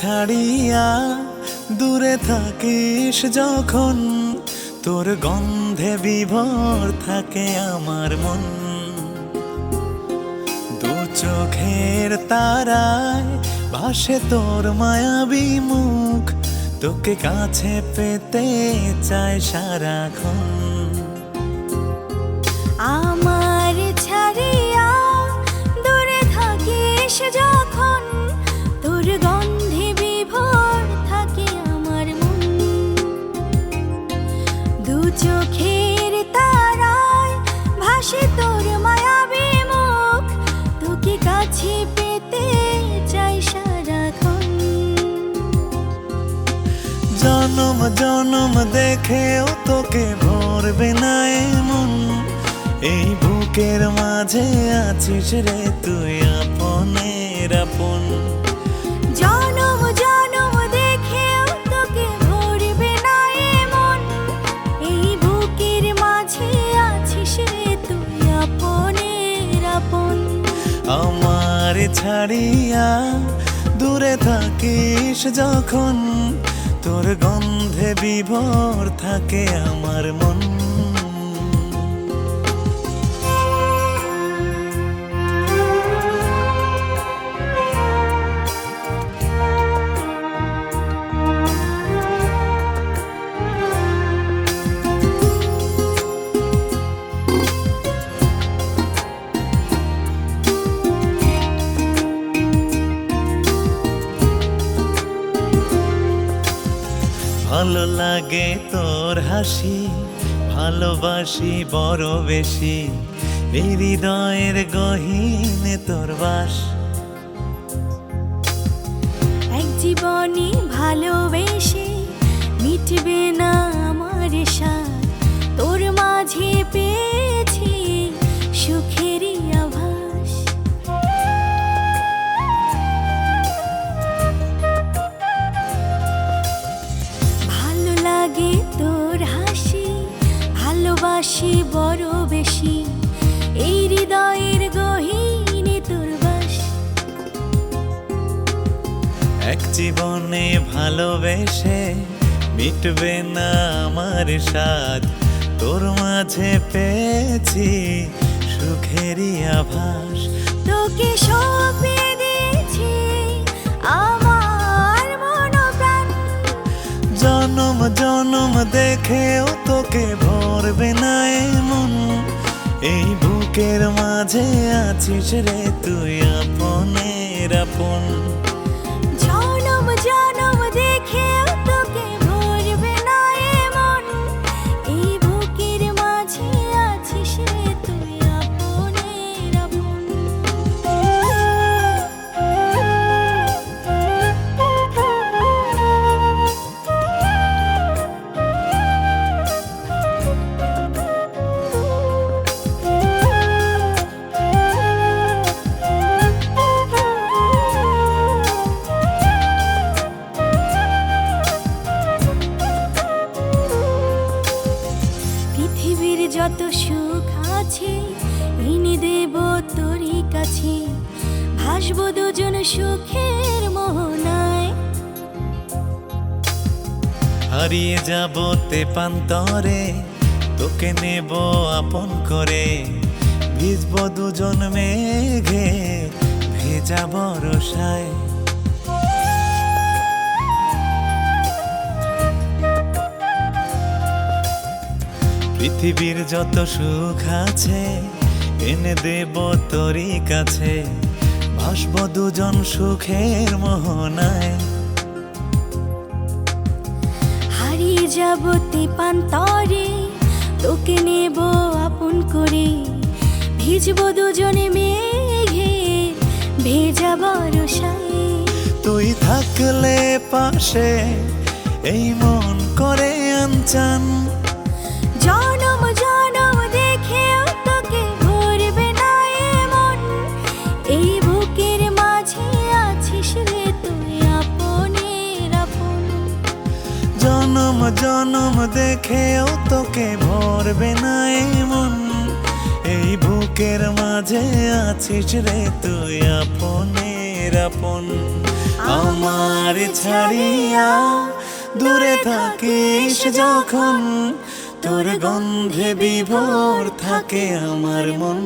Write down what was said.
ছাড়িয়া দূরে থাকিস যখন, তোর গন্ধে বিভোর থাকে আমার মন। দু চোখের তারায় ভাসে তোর মায়াবী মুখ, তোকে কাছে পেতে চায় সারাক্ষণ। চোখের তারায় ভাসে তোর মায়াবী মুখ তোকে কাছে পেতে চাই সারাক্ষণ। জনম জনম দেখেও তোকে ভরবে না এমন। এই বুকের মাঝে আছিস রে তুই, আপনের আপন। আমার ছাড়িয়া দূরে থাকিস যখন তোর গন্ধে বিভোর থাকে আমার মন। লাগে তোর হাসি, ভালোবাসি বড় বেশি। হৃদয়ের গহীনে তোর বাস। এক জীবনে ভালোবেসে মিটবে না আমার সাথ ভালোবাসি বড় বেশি। এই হৃদয়ের গহীনে তোর বাস। এক জীবনে ভালোবেসে মিটবে না আমার স্বাদ। তোর মাঝে পেয়েছি সুখেরই আভাস। তোকে সঁপে দিয়েছি আমার মনপ্রাণ। জনম জনম দেখেও তোকে এমন এই বুকের মাঝে আছিস রে তুই আপনের আপন। যত সুখ আছে এনে দেব তোরই কাছে। ভাসবো দুজন সুখের মোহনায়। হারিয়ে যাব তেপান্তরে, তোকে নেব আপন করে। ভিজব দুজন মেঘে, ভেজা বরসায় পৃথিবীর যত সুখ আছে এনে দেব তোরই কাছে। ভাসব দুজন সুখের মোহনায়। হারিয়ে যাব তেপান্তরে তোকে নেব আপন করে। ভিজবো দুজনে মেঘে ভেজা বরসায় তুই থাকলে পাশে এই মন করে আনচান। জনম দেখেও তোকে ভরবে না এমন। এই বুকের মাঝে আছিস রে তুই আপনের আপন। আমার ছাড়িয়া দূরে থাকিস যখন তোর গন্ধে বিভোর থাকে আমার মন।